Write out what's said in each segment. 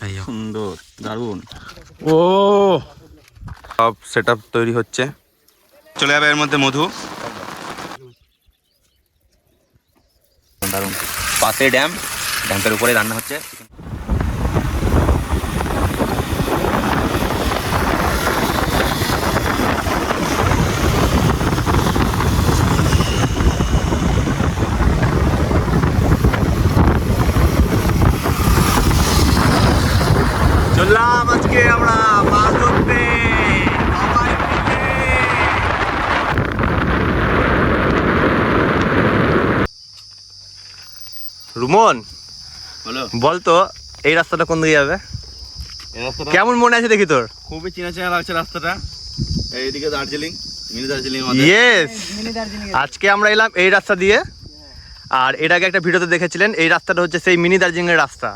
এই সুন্দর দারুণ। ও। সব সেট তৈরি হচ্ছে। চলে যাবে এর মধ্যে মধু। দারুণ। পাশে ড্যাম ড্যাম্পের উপরে রান্না হচ্ছে। রুমন বলো। বল তো এই রাস্তাটা কোন দিকে যাবে? কেমন মনে আছে দেখি তোর? খুবই চেনা চেনা লাগছে রাস্তাটা। এইদিকে দার্জিলিং মিনি দার্জিলিং আমাদের ইয়েস আজকে আমরা এলাম এই রাস্তা দিয়ে। আর এর আগে একটা ভিডিওতে দেখেছিলেন এই রাস্তাটা হচ্ছে সেই মিনি দার্জিলিংয়ের রাস্তা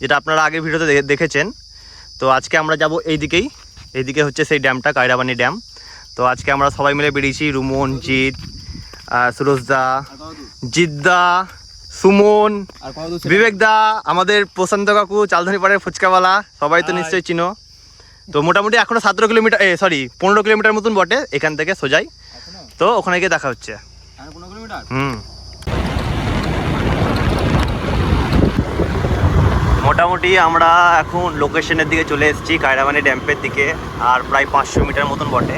যেটা আপনারা আগে ভিডিওতে দেখেছেন। তো আজকে আমরা যাব এই দিকেই এইদিকে হচ্ছে সেই ড্যামটা কায়রাবানি ড্যাম। তো আজকে আমরা সবাই মিলে বেরিয়েছি রুমন জিৎ সুরজদা জিদ্দা সুমন বিবেক দা আমাদের প্রশান্ত কাকু চালধানি পাড়ের ফুচকাওয়ালা সবাই তো নিশ্চয়ই চিনো। তো মোটামুটি এখনও সতেরো কিলোমিটার এ সরি পনেরো কিলোমিটার মতন বটে এখান থেকে সোজাই। তো ওখানে গিয়ে দেখা হচ্ছে। হুম। মোটামুটি আমরা এখন লোকেশনের দিকে চলে এসেছি কায়রাবানি ড্যাম্পের দিকে আর প্রায় পাঁচশো মিটার মতন বটে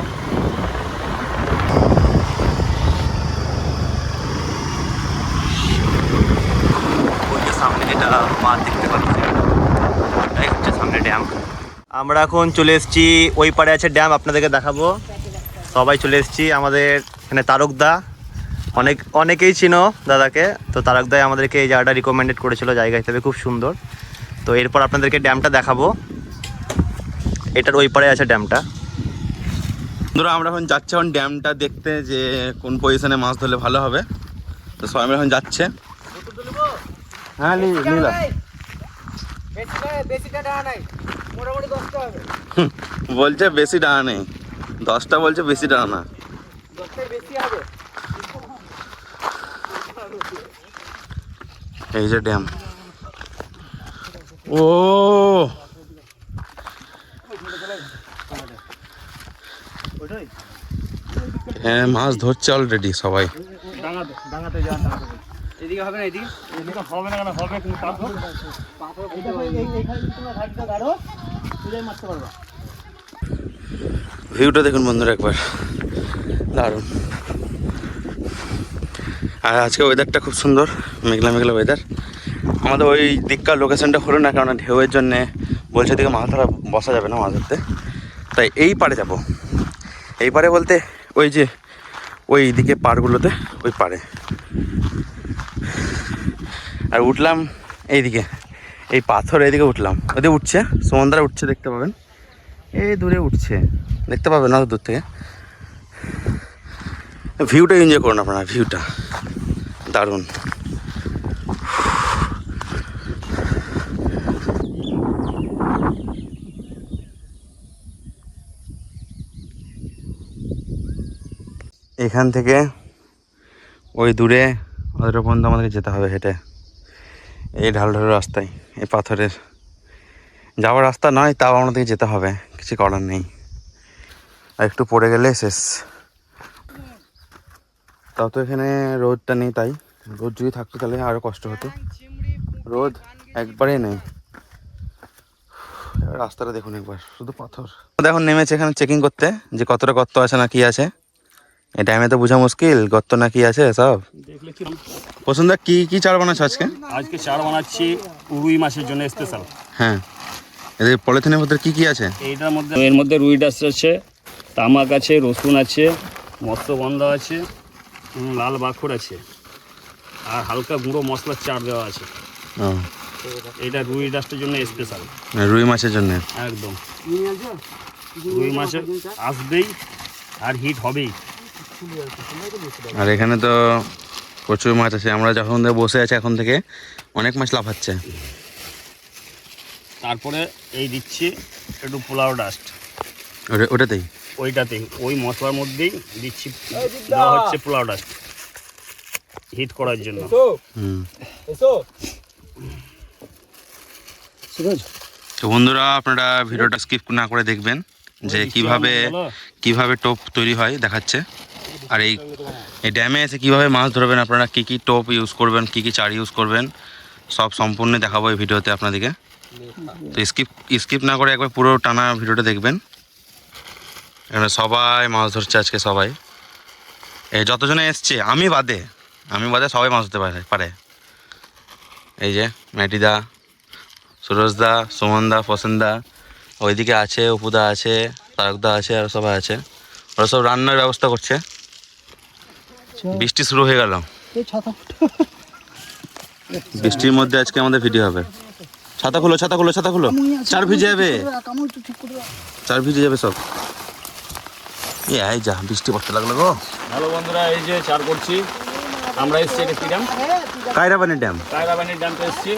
ওই যে সামনে যেটা মাঠ দেখতে পাচ্ছি। হচ্ছে সামনে ড্যাম। আমরা এখন চলে এসেছি, ওই পারে আছে ড্যাম, আপনাদেরকে দেখাবো। সবাই চলে এসেছি আমাদের এখানে তারকদা। অনেক, অনেকেই চিনো দাদাকে। তো তারকদাই আমাদেরকে এই জায়গাটা রিকমেন্ডেড করেছিল, জায়গা হিসেবে খুব সুন্দর। তো এরপর আপনাদেরকে ড্যামটা দেখাবো। এটার ওই পারে আছে ড্যামটা। বন্ধুরা আমরা এখন যাচ্ছি, এখন ড্যামটা দেখতে যে কোন পজিশনে মাছ ধরলে ভালো হবে। তো সবাই মিলে এখন যাচ্ছে। হ্যাঁ নিলাম। বলছে বেশি ডানা নেই। দশটা বলছে বেশি ডানা না। এই যে ড্যাম। ও। হ্যাঁ মাছ ধরছে অলরেডি সবাই। এদিকে হবে না এদিকে? এদিকে হবে না কেন? হবে কিন্তু পাবো ভিউটা দেখুন বন্ধুরা একবার। দারুণ। আর আজকে ওয়েদারটা খুব সুন্দর মেঘলা মেঘলা ওয়েদার আমাদের ওই দিককার লোকেশনটা হলো না কারণ ঢেউয়ের জন্যে বলছে দিকে মাছ ধরা বসা যাবে না মাছ ধরতে তাই এই পারে যাব। এই পারে বলতে ওই যে ওই দিকে পারগুলোতে ওই পারে আর উঠলাম এইদিকে, এই পাথর এইদিকে উঠলাম। ওদিকে উঠছে সমুদ্রে উঠছে দেখতে পাবেন। এই দূরে উঠছে, দেখতে পাবেন না দূর থেকে। ভিউটা এনজয় করুন আপনারা, ভিউটা। দারুণ। এখান থেকে ওই দূরে ওদের পর্যন্ত আমাদেরকে যেতে হবে হেঁটে। এই ঢাল ঢাল রাস্তায়, এই পাথরের। যাওয়ার রাস্তা নয়, তাও আমাদেরকে যেতে হবে, কিছু করার নেই। আর একটু পড়ে গেলে শেষ। তাও তো এখানে রোদটা নেই তাই। রোদ যদি থাকতো তাহলে আরও কষ্ট হতো। রোদ একবারেই নেই। রাস্তাটা দেখুন একবার, শুধু পাথর। দেখুন, নেমেছে এখানে চেকিং করতে যে কতটা গর্ত আছে না কি আছে। এই টাইমে তো বোঝা মুশকিল গর্ত না কি আছে সব? পছন্দ কি কি চাল বানাচ্ছ আজকে? আজকে চার বানাচ্ছি রুই মাছের জন্য স্পেশাল হ্যাঁ। এদের পলিথিনের মধ্যে কি কি আছে? এইটার মধ্যে এর মধ্যে রুই ডাস আছে তামাক আছে রসুন আছে মৎস্যগন্ধা আছে লাল বাখর আছে আর হালকা গুঁড়ো মশলার চার দেওয়া আছে। ও। এইটা রুই ডাস্টের জন্য স্পেশাল রুই মাছের জন্য। একদম। রুই মাছের আসবেই আর হিট হবেই। আর এখানে তো প্রচুর মাছ আছে। আমরা যখন থেকে বসে আছি এখন থেকে অনেক মাছ লাফাচ্ছে তারপরে এই দিচ্ছি একটু পোলাও ডাস্ট ওটা- ওটাতেই? ওইটাতেই। ওই মশলার মধ্যেই দিচ্ছি দেওয়া হচ্ছে পোলাও ডাস্ট হিট করার জন্য। তো বন্ধুরা আপনারা ভিডিওটা স্কিপ না করে দেখবেন যে কীভাবে কীভাবে টোপ তৈরি হয় দেখাচ্ছে। আর এই এই ড্যামে এসে কীভাবে মাছ ধরবেন আপনারা? কী কী টোপ ইউজ করবেন? কী কী চার ইউজ করবেন? সব সম্পূর্ণ দেখাবো এই ভিডিওতে আপনাদেরকে। তো স্কিপ স্কিপ না করে একবার পুরো টানা ভিডিওটা দেখবেন। এখানে সবাই মাছ ধরছে আজকে সবাই। এই যতজনে এসছে, আমি বাদে। আমি বাদে সবাই মাছ ধরতে পারে পারে। এই যে, ম্যাটিদা, সুরজদা, সুমনদা, ফসেনদা, ওইদিকে আছে উপুদা আছে, তারকদা আছে, আর সবাই আছে। ওরা সব রান্নার ব্যবস্থা করছে। বৃষ্টি শুরু হয়ে গেল। বৃষ্টির মধ্যে আজকে আমাদের ভিডিও হবে। ছাতা খুলো ছাতা খুলো ছাতা খুলো। চার ভিজে যাবে। চার ভিজে যাবে সব। এ আই যা বৃষ্টি পড়তে লাগল গো। হ্যালো বন্ধুরা এই যে চার করছি। আমরা এসছি এটা কি ড্যাম। কায়রাবানি ড্যাম কায়রাবানির ড্যামটা এসছি।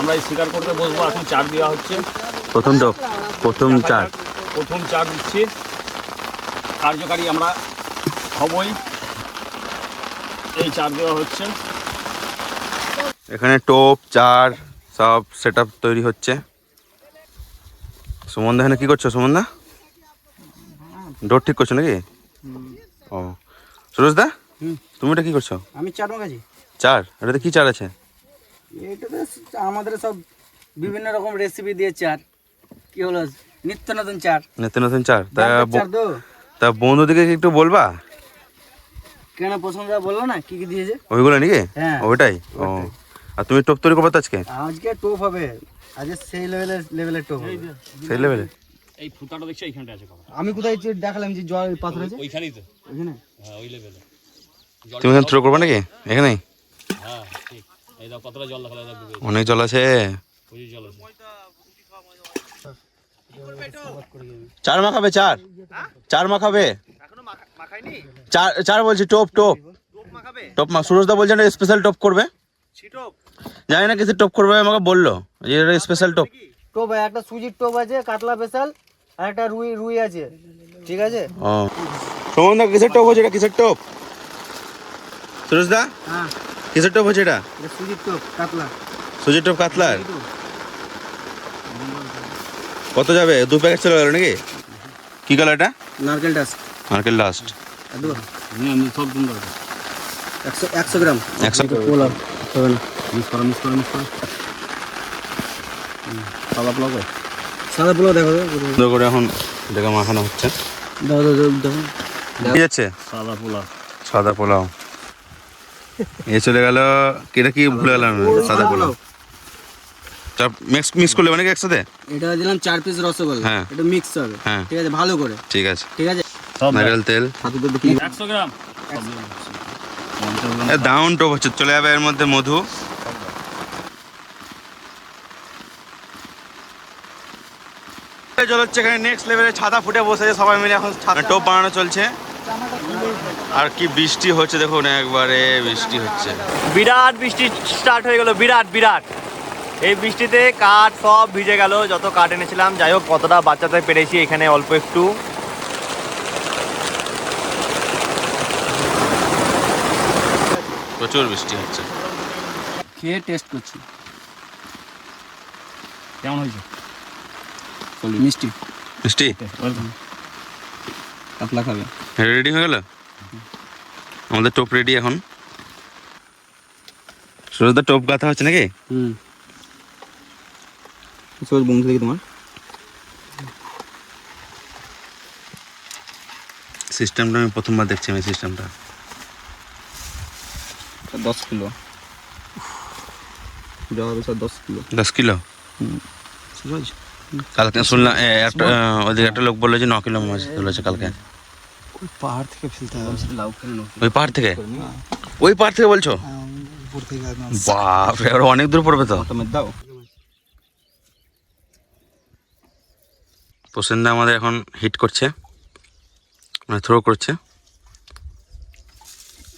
আমরা এই শিকার করতে বসবো এখন চার দেওয়া হচ্ছে। প্রথম টপ প্রথম চার। প্রথম চার দিচ্ছি। কার্যকারী আমরা হবই। এই চার দেওয়া হচ্ছে। এখানে টোপ চার সব সেট তৈরি হচ্ছে। সুমনদা এখানে কি করছ সুমনদা? ডোর ঠিক করছ নাকি? ও। সুরজদা তুমি এটা কি করছ? আমি চার মাগাজি চার? এটাতে কি চার আছে? এইটাতে আমাদের সব বিভিন্ন রকম রেসিপি দিয়ে চার। কি হলো? নিত্য নতুন চার। নিত্য নতুন চার। তা তা। বন্ধুদিকে কি একটু বলবা? কেন পছন্দ বলল না? কি কি দিয়েছে? ওইগুলো নাকি? হ্যাঁ, ওইটাই? ও। আর তুমি টোপ তৈরি করবে তো আজকে? আজকে টোপ হবে। আজকে সেই লেভেলের লেভেলের টোপ হবে। সেই লেভেলে এই ফুটাটা দেখছি এইখানটা আছে আমি কোথায় যে দেখালাম যে জল পাথর আছে? ওইখানেই তো। ওইখানে? হ্যাঁ ওই লেভেলে তুমি এখানে থ্রো করবে নাকি? এখানেই হ্যাঁ ঠিক। এই দাও কতটা জল দেখা যাবে অনেক জল আছে। প্রচুর জল আছে। চার মাখাবে চার। চার মাখাবে? মাখাইনি চার চার বলছি টোপ টোপ। টোপ টপ মা সুরজদা বলছেন স্পেশাল টপ করবে? জানি না কিছু টপ করবে আমাকে বলল। যে এটা স্পেশাল টপ টোপ। একটা সুজির টোপ আছে কাতলা স্পেশাল আর একটা রুই রুই আছে। ঠিক আছে? ও। সুমনদা কিসের টপ হচ্ছে এটা? কিসের টপ? সুরজদা হ্যাঁ। কিসের টপ হচ্ছে এটা? সুজির টোপ কাতলা। সুজির টপ কাতলার? কত যাবে? দু প্যাকেট চলে গেল নাকি? কি কালার এটা? নারকেল ডাস্ট। মার্কেট লাস্ট সব একশো একশো গ্রাম। একশো পোলাও হবে না। মিস করো মিস করো মিস করো। সাদা পোলাও করে। সাদা পোলাও দেখো সুন্দর করে এখন দেখে মাখানো হচ্ছে। দেখো যাচ্ছে সাদা পোলাও। সাদা পোলাও। এ চলে গেল এটা কি ভুলে গেলাম সাদা পোলাও। মিক্স করলে মানে একসাথে? এটা দিলাম চার পিস রসগোল্লা। হ্যাঁ। এটা মিক্স হবে। হ্যাঁ। ঠিক আছে ভালো করে। ঠিক আছে। ঠিক আছে? সব নারকেল তেল। একশো গ্রাম। দাউন টপ হচ্ছে চলে যাবে এর মধ্যে মধু। জল হচ্ছে এখানে নেক্সট লেভেলে ছাতা ফুটে বসে আছে সবাই মিলে এখন টোপ বানানো চলছে। আর কি বৃষ্টি হচ্ছে দেখুন একবারে বৃষ্টি হচ্ছে। বিরাট বৃষ্টি স্টার্ট হয়ে গেল বিরাট বিরাট। এই বৃষ্টিতে কাঠ সব ভিজে গেল যত কাঠ এনেছিলাম যাই হোক কতটা বাচ্চাতে পেরেছি এখানে অল্প একটু। প্রচুর বৃষ্টি হচ্ছে। খেয়ে টেস্ট করছি। কেমন হয়েছে? মিষ্টি? মিষ্টি? কাতলা খাবে। রেডি হয়ে গেল? আমাদের টোপ রেডি এখন। সুরজদা টোপ গাঁথা হচ্ছে নাকি? হুম। সব বন্ধু দেখি তোমার? সিস্টেমটা আমি প্রথমবার দেখছি আমি সিস্টেমটা দশ কিলো। যা হবে দশ কিলো। দশ কিলো? সুরজ? কালকে শুনলাম একটা ওদিকে একটা লোক বলল যে ন কিলো মাছ ধরেছে কালকে। ওই পাহাড় থেকে ফেলতে হবে। লাউ ওই পাহাড় থেকে? ওই পাহাড় থেকে বলছো? বাপ রে অনেক দূর পড়বে তো। দাও। প্রসেনদা আমাদের এখন হিট করছে মানে থ্রো করছে।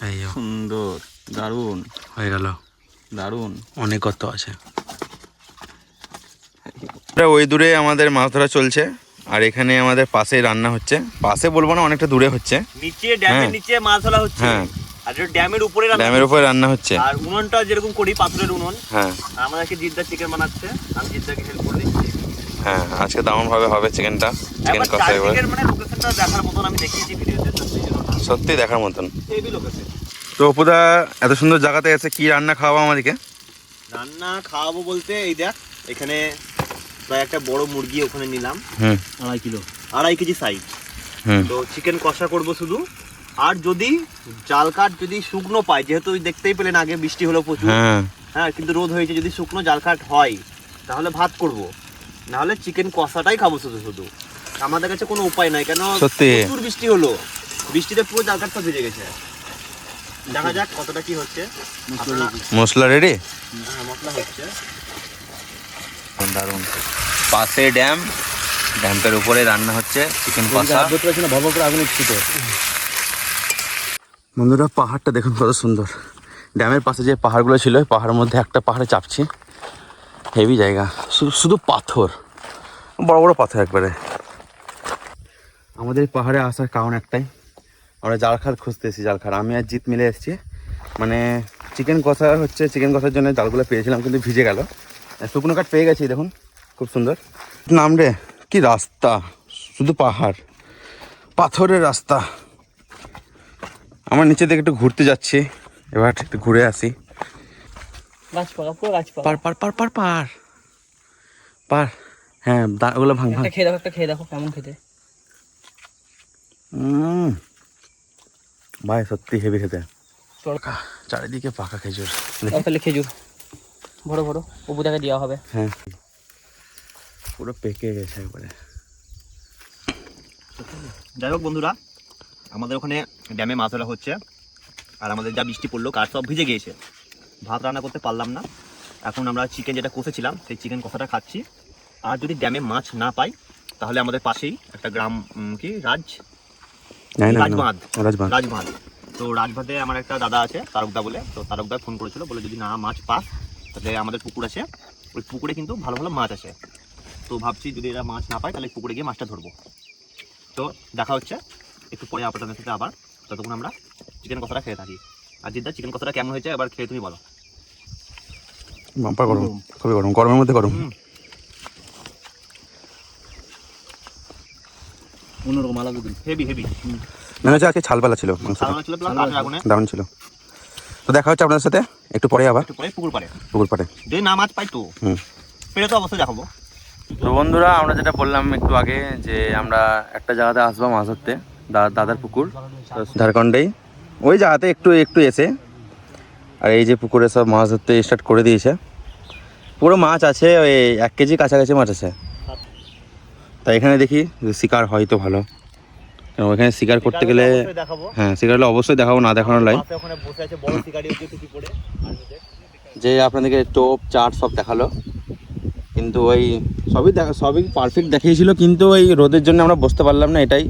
এই সুন্দর। দারুণ। হয়ে গেল। দারুণ। অনেক গর্ত আছে। ওই দূরে আমাদের মাছ ধরা চলছে আর এখানে আমাদের পাশে রান্না হচ্ছে। পাশে বলব না অনেকটা দূরে হচ্ছে। নিচে ড্যামের হ্যাঁ। নিচে মাছ ধরা হচ্ছে। হ্যাঁ। আর ড্যামের উপরে রান্না ড্যামের উপরে রান্না হচ্ছে। আর উনুনটা যেরকম করি পাথরের উনুন। হ্যাঁ। আমাদেরকে জিদ্দা চিকেন বানাচ্ছে। আমি জিদ্দাকে হেল্প করে দিচ্ছি। হ্যাঁ আজকে দারুণ ভাবে হবে চিকেনটা চিকেন কষা এবার। মানে লোকেশনটা দেখার মতন আমি দেখিয়েছি ভিডিওতে। সত্যি দেখার মতন। হেভি লোকেশন তো অপুদা এত সুন্দর জায়গাতে এসে কি রান্না খাওয়াবো আমাদেরকে? রান্না খাওয়াবো বলতে এই দেখ এখানে প্রায় একটা বড় মুরগি ওখানে নিলাম। আড়াই কিলো। আড়াই কেজি সাইজ তো চিকেন কষা করব শুধু। আর যদি জাল কাঠ যদি শুকনো পাই যেহেতু দেখতেই পেলেন আগে বৃষ্টি হলো প্রচুর। হ্যাঁ। হ্যাঁ কিন্তু রোদ হয়েছে যদি শুকনো জাল কাঠ হয় তাহলে ভাত করব। নাহলে চিকেন কষাটাই খাব শুধু শুধু। আমাদের কাছে কোনো উপায় নাই কেন প্রচুর বৃষ্টি হলো। বৃষ্টিতে পুরো জাল কাঠ সব ভিজে গেছে। দেখা যাক কতটা কি হচ্ছে। মশলা রেডি হ্যাঁ, মশলা হচ্ছে। দারুণ পাশে ড্যাম। ড্যাম্পের উপরে রান্না হচ্ছে চিকেন কষা বন্ধুরা পাহাড়টা দেখুন কত সুন্দর। ড্যামের পাশে যে পাহাড়গুলো ছিল ওই পাহাড়ের মধ্যে একটা পাহাড়ে চাপছি। হেভি জায়গা। শুধু শুধু পাথর। বড় বড় পাথর একবারে। আমাদের পাহাড়ে আসার কারণ একটাই। আমরা জালখার খুঁজতে এসেছি জালখার। আমি আর জিত মিলে এসেছি। মানে চিকেন কষা হচ্ছে চিকেন কষার জন্য জালগুলো পেয়েছিলাম কিন্তু ভিজে গেল। শুকনো কাঠ পেয়ে গেছি দেখুন খুব সুন্দর। নাম রে কি রাস্তা শুধু পাহাড় পাথরের রাস্তা। আমার নিচে থেকে একটু ঘুরতে যাচ্ছি এবার একটু ঘুরে আসি। পুরো পার পার পার পার হ্যাঁ ওগুলো ভাঙ ভাঙ। খেয়ে দেখো একটা খেয়ে দেখো কেমন খেতে। ভাই সত্যি হেভি খেতে। চল চারিদিকে পাকা খেজুর। তাহলে খেজুর। বড় বড় অবুদাকে দেওয়া হবে। হ্যাঁ। পুরো পেকে গেছে একবারে। যাই হোক বন্ধুরা আমাদের ওখানে ড্যামে মাছ ধরা হচ্ছে। আর আমাদের যা বৃষ্টি পড়ল কার সব ভিজে গিয়েছে। ভাত রান্না করতে পারলাম না। এখন আমরা চিকেন যেটা কষেছিলাম সেই চিকেন কষাটা খাচ্ছি। আর যদি ড্যামে মাছ না পাই তাহলে আমাদের পাশেই একটা গ্রাম কি রাজ রাজবাঁধ। রাজবাঁধ। তো রাজভাতে আমার একটা দাদা আছে তারকদা বলে। তো তারকদা ফোন করেছিল বলে যদি না মাছ পাস তাহলে আমাদের পুকুর আছে। ওই পুকুরে কিন্তু ভালো ভালো মাছ আছে। তো ভাবছি যদি এরা মাছ না পায় তাহলে পুকুরে গিয়ে মাছটা ধরবো। তো দেখা হচ্ছে একটু পরে আপনাদের সাথে আবার ততক্ষণ আমরা চিকেন কষাটা খেয়ে থাকি। আর জিদ্দা চিকেন কষাটা কেমন হয়েছে এবার খেয়ে তুমি বলো। গরম খুবই গরম গরমের মধ্যে গরম। অন্যরকম আলাদা দিন হেভি হেভি মনে হচ্ছে আজকে ছালবেলা ছিল মাংসটা। ছিল প্লাস কাঠের আগুনে। দারুণ ছিল। তো দেখা হচ্ছে আপনাদের সাথে। একটু পরে আবার। একটু পরে পুকুর পারে পুকুর পাড়ে। যদি না মাছ পাই তো। হুম। পেলে তো অবশ্যই দেখাবো। তো বন্ধুরা আমরা যেটা বললাম একটু আগে যে আমরা একটা জায়গাতে আসব মাছ ধরতে দাদার পুকুর। ঝাড়খণ্ডেই। ওই জায়গাতে একটু একটু এসে। আর এই যে পুকুরে সব মাছ ধরতে স্টার্ট করে দিয়েছে। পুরো মাছ আছে ওই এক কেজি কাছাকাছি মাছ আছে। তাই এখানে দেখি শিকার হয় তো ভালো। কারণ ওইখানে শিকার করতে গেলে হ্যাঁ শিকার হলে অবশ্যই দেখাবো না দেখানোর লাই। ওখানে যে আপনাদেরকে টোপ চাট সব দেখাল। কিন্তু ওই সবই দেখা সবই পারফেক্ট দেখিয়েছিল কিন্তু ওই রোদের জন্য আমরা বসতে পারলাম না এটাই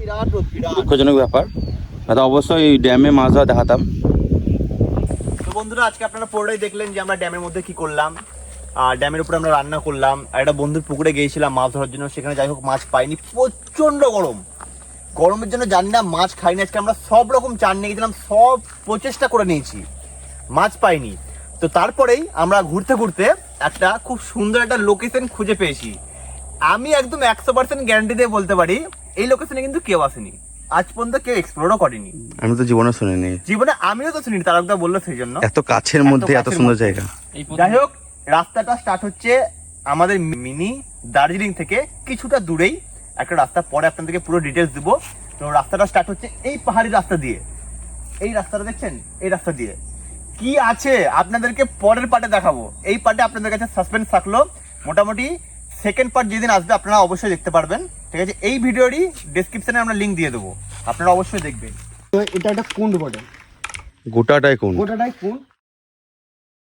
দুঃখজনক ব্যাপার। তো অবশ্যই ড্যামে মাছ ধরা দেখাতাম। তো বন্ধুরা আজকে আপনারা পুরোটাই দেখলেন যে আমরা ড্যামের মধ্যে কি করলাম। ড্যামের উপরে আমরা রান্না করলাম আর একটা বন্ধুর পুকুরে গিয়েছিলাম মাছ ধরার জন্য সেখানে যাই হোক মাছ পাইনি। প্রচণ্ড গরম। গরমের জন্য জানি না মাছ খাইনি আজকে আমরা সব রকম চান নিয়ে গেছিলাম সব প্রচেষ্টা করে নিয়েছি। মাছ পাইনি। তো তারপরেই আমরা ঘুরতে ঘুরতে একটা খুব সুন্দর একটা লোকেশন খুঁজে পেয়েছি। আমি একদম একশো পার্সেন্ট গ্যারান্টি দিয়ে বলতে পারি এই লোকেশনে কিন্তু কেউ আসেনি। আজ পর্যন্ত কেউ এক্সপ্লোরও করেনি। আমি তো জীবনে শুনিনি। জীবনে আমিও তো শুনিনি তারকদা বলল সেই জন্য। এত কাছের মধ্যে এত সুন্দর জায়গা। যাই হোক রাস্তাটা স্টার্ট হচ্ছে আমাদের মিনি দার্জিলিং থেকে কিছুটা দূরেই। একটা রাস্তা পরে আপনাদেরকে পুরো ডিটেলস দিব। তো রাস্তাটা স্টার্ট হচ্ছে এই পাহাড়ি রাস্তা দিয়ে। এই রাস্তাটা দেখছেন? এই রাস্তা দিয়ে। কি আছে? আপনাদেরকে পরের পার্টে দেখাবো। এই পার্টে আপনাদের কাছে সাসপেন্স থাকল। মোটামুটি সেকেন্ড পার্ট যেদিন আসবে আপনারা অবশ্যই দেখতে পারবেন। ঠিক আছে? এই ভিডিওরই ডেসক্রিপশনে আমরা লিঙ্ক দিয়ে দেবো। আপনারা অবশ্যই দেখবেন। তো এটা একটা কুন্ড বটে। গোটাটাই কোন গোটাটাই কুন্ড